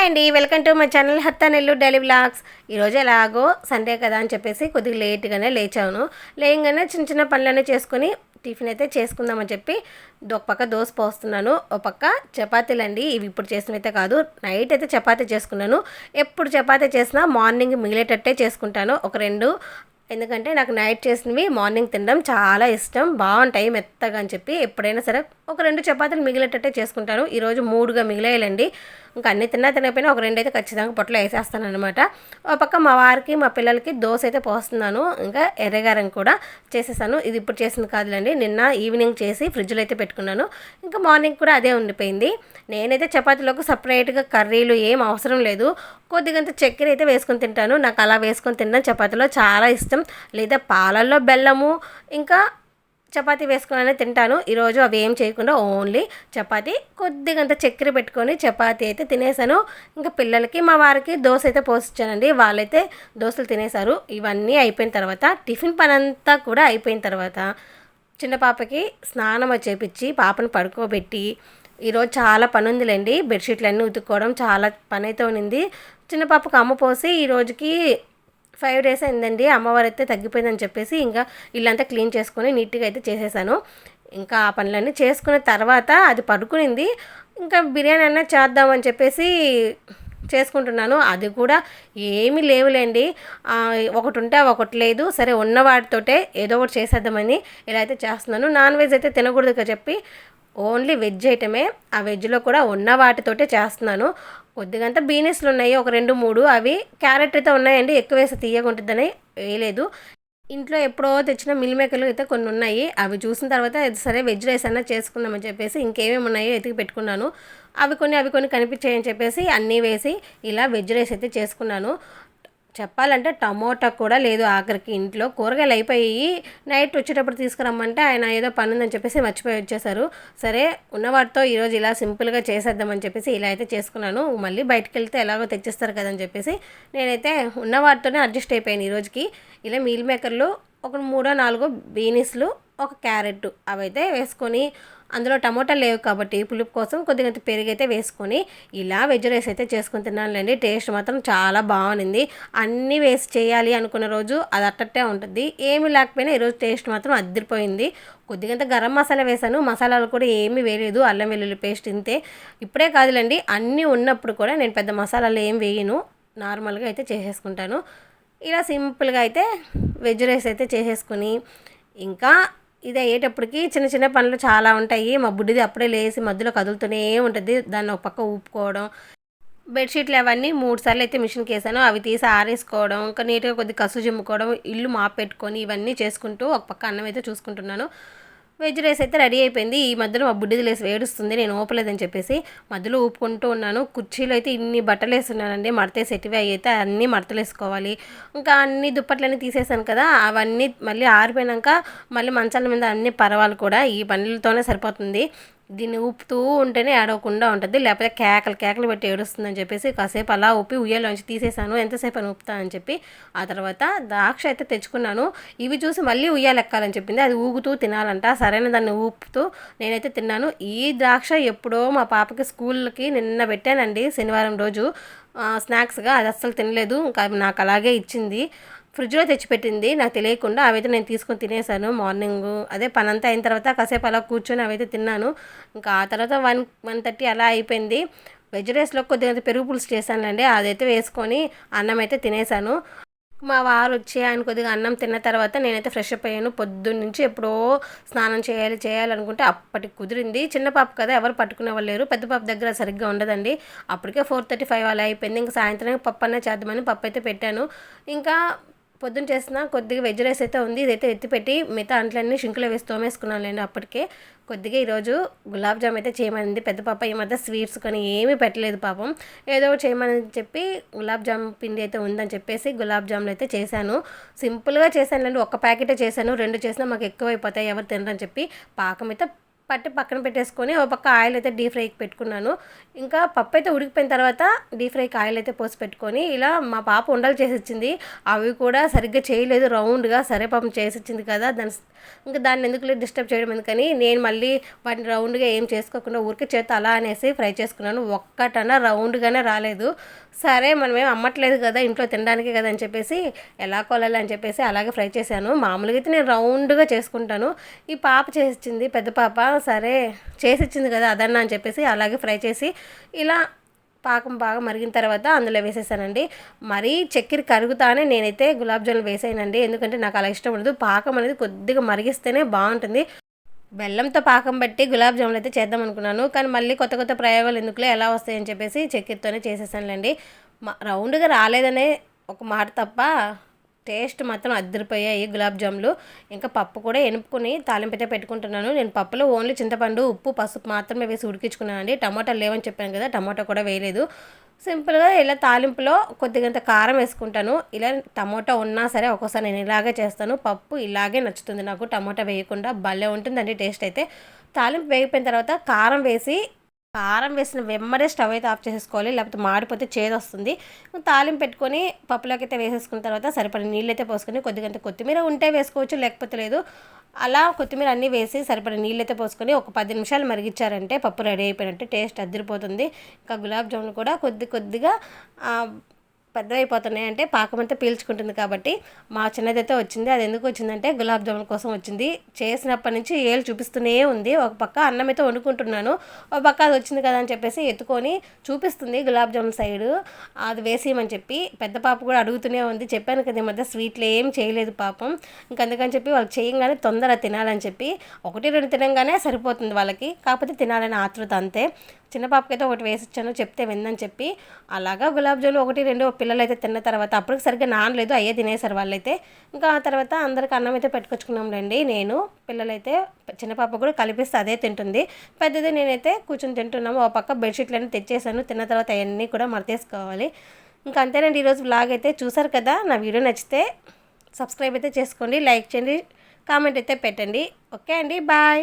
Hi అండి. Welcome to my channel హత్తా నెల్లు డైలీ బ్లాగ్స్ ఈరోజు ఎలాగో సండే కదా అని చెప్పేసి కొద్దిగా లేట్గానే లేచాను. లేయంగానే చిన్న చిన్న పనులన్నీ చేసుకొని టిఫిన్ అయితే చేసుకుందామని చెప్పి ఒక పక్క దోశ పోస్తున్నాను ఒక పక్క చపాతీలు అండి. ఇవి ఇప్పుడు చేసినవైతే కాదు. నైట్ అయితే చపాతీ చేసుకున్నాను. ఎప్పుడు చపాతీ చేసినా మార్నింగ్ మిగిలేటట్టే చేసుకుంటాను. ఒక రెండు. ఎందుకంటే నాకు నైట్ చేసినవి మార్నింగ్ తినడం చాలా ఇష్టం. బాగుంటాయి మెత్తగా అని చెప్పి ఎప్పుడైనా సరే ఒక రెండు చపాతీలు మిగిలేటట్టే చేసుకుంటాను. ఈరోజు మూడుగా మిగిలేయాలండి. ఇంకా అన్ని తిన్నా తినకపోయినా ఒక రెండు అయితే ఖచ్చితంగా పొట్టలో వేసేస్తాను అనమాట ఒక పక్క మా వారికి మా పిల్లలకి దోశ అయితే పోస్తున్నాను. ఇంకా ఎర్రగారం కూడా చేసేసాను. ఇది ఇప్పుడు చేసింది కాదులేండి నిన్న ఈవినింగ్ చేసి ఫ్రిడ్జ్లో అయితే పెట్టుకున్నాను. ఇంకా మార్నింగ్ కూడా అదే ఉండిపోయింది. నేనైతే చపాతీలోకి సపరేట్గా కర్రీలు ఏం అవసరం లేదు. కొద్దిగంత చక్కెర అయితే వేసుకొని తింటాను. నాకు అలా వేసుకొని తినడం చపాతీలో చాలా ఇష్టం. లేదా పాలల్లో బెల్లము ఇంకా చపాతీ వేసుకొని తింటాను. ఈరోజు అవి ఏం చేయకుండా ఓన్లీ చపాతీ. కొద్దిగంత చక్కెర పెట్టుకొని చపాతీ అయితే తినేసాను. ఇంకా పిల్లలకి మా వారికి దోశ అయితే పోసిచ్చానండి. వాళ్ళైతే దోశలు తినేశారు ఇవన్నీ అయిపోయిన తర్వాత టిఫిన్ పని అంతా కూడా అయిపోయిన తర్వాత చిన్న పాపకి స్నానం చేపించి పాపను పడుకోబెట్టి ఈరోజు చాలా పని ఉందిలేండి బెడ్షీట్లు అన్నీ ఉతుక్కోవడం చాలా పని అయితే ఉన్నింది. చిన్న పాపకు అమ్మ పోసి ఈ రోజుకి ఫైవ్ డేస్ అయిందండి అమ్మవారు అయితే తగ్గిపోయిందని చెప్పేసి ఇంకా ఇల్లంతా క్లీన్ చేసుకొని నీట్గా అయితే చేసేసాను. ఇంకా ఆ పనులన్నీ చేసుకున్న తర్వాత అది పడుకునింది. ఇంకా బిర్యానీ అన్నా చేద్దామని చెప్పేసి చేసుకుంటున్నాను. అది కూడా ఏమీ లేవులేండి. ఒకటి ఉంటే ఒకటి లేదు. సరే ఉన్న వాటితోటే ఏదో ఒకటి చేసేద్దామని ఇలా అయితే చేస్తున్నాను. నాన్ వెజ్ అయితే తినకూడదు చెప్పి ఓన్లీ వెజ్ ఐటమే. ఆ వెజ్లో కూడా ఉన్న వాటితోటే చేస్తున్నాను. కొద్దిగంత బీనెస్లు ఉన్నాయి ఒక రెండు మూడు అవి క్యారెట్ అయితే ఉన్నాయండి. ఎక్కువ వేసి తీయకుంటుందని వేయలేదు. ఇంట్లో ఎప్పుడో తెచ్చిన మిల్మేకర్లు అయితే కొన్ని ఉన్నాయి. అవి చూసిన తర్వాత సరే వెజ్ రైస్ అన్నా చేసుకుందామని చెప్పేసి ఇంకేమేమి ఉన్నాయో ఎతికి పెట్టుకున్నాను. అవి కొన్ని అవి కొన్ని కనిపించాయని చెప్పేసి అన్నీ వేసి ఇలా వెజ్ రైస్ అయితే చేసుకున్నాను. చెప్పాలంటే టమోటా కూడా లేదు ఆఖరికి ఇంట్లో. కూరగాయలు అయిపోయి నైట్ వచ్చేటప్పుడు తీసుకురమ్మంటే ఆయన ఏదో పని ఉందని చెప్పేసి మర్చిపోయి వచ్చేసారు సరే ఉన్న వాటితో ఈరోజు ఇలా సింపుల్గా చేసేద్దామని చెప్పేసి ఇలా అయితే చేసుకున్నాను. మళ్ళీ బయటకు వెళ్తే ఎలాగో తెచ్చిస్తారు కదని చెప్పేసి నేనైతే ఉన్న వాటితోనే అడ్జస్ట్ అయిపోయాను ఈ రోజుకి ఇలా మీల్ మేకర్లు ఒక మూడో నాలుగో బీనీస్లు ఒక క్యారెట్ అవైతే వేసుకొని అందులో టమోటా లేవు కాబట్టి పులుపు కోసం కొద్దిగా పెరుగు అయితే వేసుకొని ఇలా వెజ్ రైస్ అయితే చేసుకుని తిన్నానులేండి టేస్ట్ మాత్రం చాలా బాగుంది. అన్నీ వేసి చేయాలి అనుకున్న రోజు అది అట్టట్టే ఉంటుంది. ఏమి లేకపోయినా ఈరోజు టేస్ట్ మాత్రం అద్దరిపోయింది కొద్దిగంత గరం మసాలా వేసాను. మసాలాలు కూడా ఏమీ వేయలేదు. అల్లం వెల్లుల్లి పేస్ట్ ఇంతే. ఇప్పుడే కాదులేండి అన్నీ ఉన్నప్పుడు కూడా నేను పెద్ద మసాలాలు ఏం వేయను. నార్మల్గా అయితే చేసేసుకుంటాను. ఇలా సింపుల్గా అయితే వెజ్ రైస్ అయితే చేసేసుకుని ఇంకా ఇది అయ్యేటప్పటికి చిన్న చిన్న పనులు చాలా ఉంటాయి. మా బుడ్డిది అప్పుడే లేచి మధ్యలో కదులుతూనే ఉంటుంది. దాన్ని ఒక పక్క ఊపుకోవడం బెడ్షీట్లు అవన్నీ మూడు సార్లు అయితే మిషన్కి వేసాను అవి తీసి ఆరేసుకోవడం ఇంకా నీట్గా కొద్ది కసు జిమ్ముకోవడం ఇల్లు మాపెట్టుకొని ఇవన్నీ చేసుకుంటూ ఒక పక్క అన్నం అయితే చూసుకుంటున్నాను. వెజ్ రైస్ అయితే రెడీ అయిపోయింది. ఈ మధ్యలో మా బుడ్డిది లేసి వేడుస్తుంది నేను ఊపలేదని చెప్పేసి మధ్యలో ఊపుకుంటూ ఉన్నాను. కుర్చీలో అయితే ఇన్ని బట్టలు వేస్తున్నానండి. మడతేసి ఎట్టివి అవి అయితే అన్నీ మడతలు వేసుకోవాలి. ఇంకా అన్ని దుప్పట్లన్నీ తీసేసాను కదా అవన్నీ మళ్ళీ ఆరిపోయినాక మళ్ళీ మంచాల మీద అన్ని పరవాలి కూడా ఈ పనులతోనే సరిపోతుంది. దీన్ని ఊపుతూ ఉంటేనే ఏడవకుండా ఉంటుంది. లేకపోతే కేకలు కేకలు పెట్టి ఏడుస్తుందని చెప్పేసి కాసేపు అలా ఊపి ఉయ్యాలోంచి తీసేసాను. ఎంతసేపు అని ఊపుతా అని చెప్పి ఆ తర్వాత ద్రాక్ష అయితే తెచ్చుకున్నాను. ఇవి చూసి మళ్ళీ ఉయ్యాలు ఎక్కాలని చెప్పింది. అది ఊగుతూ తినాలంట. సరైన దాన్ని ఊపుతూ నేనైతే తిన్నాను. ఈ ద్రాక్ష ఎప్పుడో మా పాపకి స్కూల్కి నిన్న పెట్టానండి శనివారం రోజు. స్నాక్స్గా. అది అస్సలు తినలేదు. ఇంకా నాకు అలాగే ఇచ్చింది. ఫ్రిడ్జ్లో తెచ్చిపెట్టింది. నాకు తెలియకుండా అవైతే నేను తీసుకొని తినేసాను మార్నింగ్. అదే పని అంతా అయిన తర్వాత కాసేపు అలా కూర్చొని అవైతే తిన్నాను. ఇంకా ఆ తర్వాత వన్ వన్ థర్టీ అలా అయిపోయింది. వెజ్ రైస్లో కొద్దిగా పెరుగు పులుసు చేశానండి అదైతే వేసుకొని అన్నం అయితే తినేసాను మా వారు వచ్చి ఆయన కొద్దిగా అన్నం తిన్న తర్వాత నేనైతే ఫ్రెష్ అప్ అయ్యాను. పొద్దున్న నుంచి ఎప్పుడో స్నానం చేయాలి చేయాలనుకుంటే అప్పటికి కుదిరింది. చిన్న పాప కదా ఎవరు పట్టుకునే వాళ్ళు లేరు. పెద్ద పాప దగ్గర సరిగ్గా ఉండదండి. అప్పటికే ఫోర్ థర్టీ ఫైవ్ అలా అయిపోయింది. ఇంకా సాయంత్రం పప్పు అన్న చేద్దామని పప్పు అయితే పెట్టాను. ఇంకా పొద్దున్న చేసిన కొద్దిగా వెజ్ రైస్ అయితే ఉంది. ఇదైతే ఎత్తిపెట్టి మిగతా అంట్లన్నీ షింకులో వేసి తోమేసుకున్నాను లేండి అప్పటికే. కొద్దిగా ఈరోజు గులాబ్ జామ్ అయితే చేయమనింది. పెద్ద పాప ఈ మధ్య స్వీట్స్ కానీ ఏమీ పెట్టలేదు పాపం. ఏదో చేయమని చెప్పి గులాబ్ జామ్ పిండి అయితే ఉందని చెప్పేసి గులాబ్ జాములు అయితే చేశాను. సింపుల్గా చేశాను లేండి ఒక్క ప్యాకెటే చేశాను. రెండు చేసినా మాకు ఎక్కువ అయిపోతాయి ఎవరు తినరని చెప్పి పాకం అయితే పట్టి పక్కన పెట్టేసుకొని ఒక పక్క ఆయిల్ అయితే డీప్ ఫ్రైకి పెట్టుకున్నాను. ఇంకా పప్పు అయితే ఉడికిపోయిన తర్వాత డీప్ ఫ్రైకి ఆయిల్ అయితే పోసి పెట్టుకొని ఇలా మా పాప ఉండలు చేసిచ్చింది అవి కూడా సరిగ్గా చేయలేదు రౌండ్గా సరే పాపం చేసి ఇచ్చింది కదా దాని ఇంకా దాన్ని ఎందుకు డిస్టర్బ్ చేయడం ఎందుకని నేను మళ్ళీ వాటిని రౌండ్గా ఏం చేసుకోకుండా ఊరికే చేత అలా అనేసి ఫ్రై చేసుకున్నాను. ఒక్కటన రౌండ్గానే రాలేదు. సరే మనం ఏం అమ్మట్లేదు కదా ఇంట్లో తినడానికి కదా అని చెప్పేసి ఎలా కొలాలి అని చెప్పేసి అలాగే ఫ్రై చేశాను. మామూలుగా అయితే నేను రౌండ్గా చేసుకుంటాను. ఈ పాప చేసిచ్చింది పెద్ద పాప సరే చేసిచ్చింది కదా అదన్నా అని చెప్పేసి అలాగే ఫ్రై చేసి ఇలా పాకం బాగా మరిగిన తర్వాత అందులో వేసేసానండి. మరీ చక్కెర కరుగుతానే నేనైతే గులాబ్ జాములు వేసానండి. ఎందుకంటే నాకు అలా ఇష్టం ఉండదు. పాకం అనేది కొద్దిగా మరిగిస్తేనే బాగుంటుంది. బెల్లంతో పాకం బట్టి గులాబ్ జాములు అయితే చేద్దాం అనుకున్నాను కానీ మళ్ళీ కొత్త కొత్త ప్రయోగాలు ఎందుకులే ఎలా వస్తాయని చెప్పేసి చక్కెరతోనే చేసేసానులేండి. రౌండ్గా రాలేదనే ఒక మాట తప్ప టేస్ట్ మాత్రం అద్దరిపోయాయి. గులాబ్ జాములు ఇంకా పప్పు కూడా ఎనుపుకొని తాలింపైతే పెట్టుకుంటున్నాను. నేను పప్పులో ఓన్లీ చింతపండు ఉప్పు పసుపు మాత్రమే వేసి ఉడికించుకున్నాను అండి టమాటాలు లేవని చెప్పాను కదా టమాటా కూడా వేయలేదు. సింపుల్గా ఇలా తాలింపులో కొద్దిగంత కారం వేసుకుంటాను. ఇలా టమాటా ఉన్నా సరే ఒక్కోసారి నేను ఇలాగే చేస్తాను. పప్పు ఇలాగే నచ్చుతుంది నాకు. టమాటా వేయకుండా భలే ఉంటుందండి టేస్ట్ అయితే. తాలింపు వేగిపోయిన తర్వాత కారం వేసి కారం వేసిన వెమ్మడే స్టవ్ అయితే ఆఫ్ చేసేసుకోవాలి లేకపోతే మాడిపోతే చేదు వస్తుంది. తాలింపు పెట్టుకొని పప్పులోకి అయితే వేసేసుకున్న తర్వాత సరిపడి నీళ్ళు అయితే పోసుకొని కొద్దిగంత కొత్తిమీర ఉంటే వేసుకోవచ్చు లేకపోతే లేదు. అలా కొత్తిమీర అన్నీ వేసి సరిపడి నీళ్ళు అయితే పోసుకొని ఒక పది నిమిషాలు మరిగించారంటే పప్పు రెడీ అయిపోయినట్టు టేస్ట్ అద్దరిపోతుంది ఇంకా గులాబ్ జామున్ కూడా కొద్ది కొద్దిగా పెద్దవైపోతున్నాయి అంటే పాకం అంతా పీల్చుకుంటుంది కాబట్టి మా చిన్నదైతే వచ్చింది. అది ఎందుకు వచ్చిందంటే గులాబ్ జామున్ కోసం వచ్చింది. చేసినప్పటి నుంచి ఏళ్ళు చూపిస్తూనే ఉంది. ఒక పక్క అన్నం అయితే వండుకుంటున్నాను. ఒక పక్క అది వచ్చింది కదా అని చెప్పేసి ఎత్తుకొని చూపిస్తుంది గులాబ్ జామున్ సైడు. అది వేసేయమని చెప్పి పెద్ద పాప కూడా అడుగుతూనే ఉంది. చెప్పాను కదా ఈ మధ్య స్వీట్లు ఏం చేయలేదు పాపం. ఇంకా అందుకని చెప్పి వాళ్ళు చేయంగానే తొందర తినాలని చెప్పి ఒకటి రెండు తినంగానే సరిపోతుంది వాళ్ళకి. కాకపోతే తినాలని ఆతృత అంతే. చిన్న పాపకైతే ఒకటి వేసిచ్చాను చెప్తే విందని చెప్పి. అలాగా గులాబ్ జాములు ఒకటి రెండు పిల్లలు అయితే తిన్న తర్వాత అప్పటికి సరిగ్గా నానలేదు అయ్యే తినేసారు వాళ్ళైతే. ఇంకా ఆ తర్వాత అందరికి అన్నం అయితే పెట్టుకొచ్చుకున్నాంలేండి. నేను పిల్లలైతే చిన్న పాప కూడా కలిపిస్తే అదే తింటుంది. పెద్దది నేనైతే కూర్చొని తింటున్నాము. ఒక పక్క బెడ్షీట్లన్నీ తెచ్చేసాను. తిన్న తర్వాత అవన్నీ కూడా మరతేసుకోవాలి. ఇంకా అంతేనండి ఈరోజు బ్లాగ్ అయితే చూసారు కదా? నా వీడియో నచ్చితే సబ్స్క్రైబ్ అయితే చేసుకోండి లైక్ చేయండి కామెంట్ అయితే పెట్టండి. ఓకే అండి బాయ్.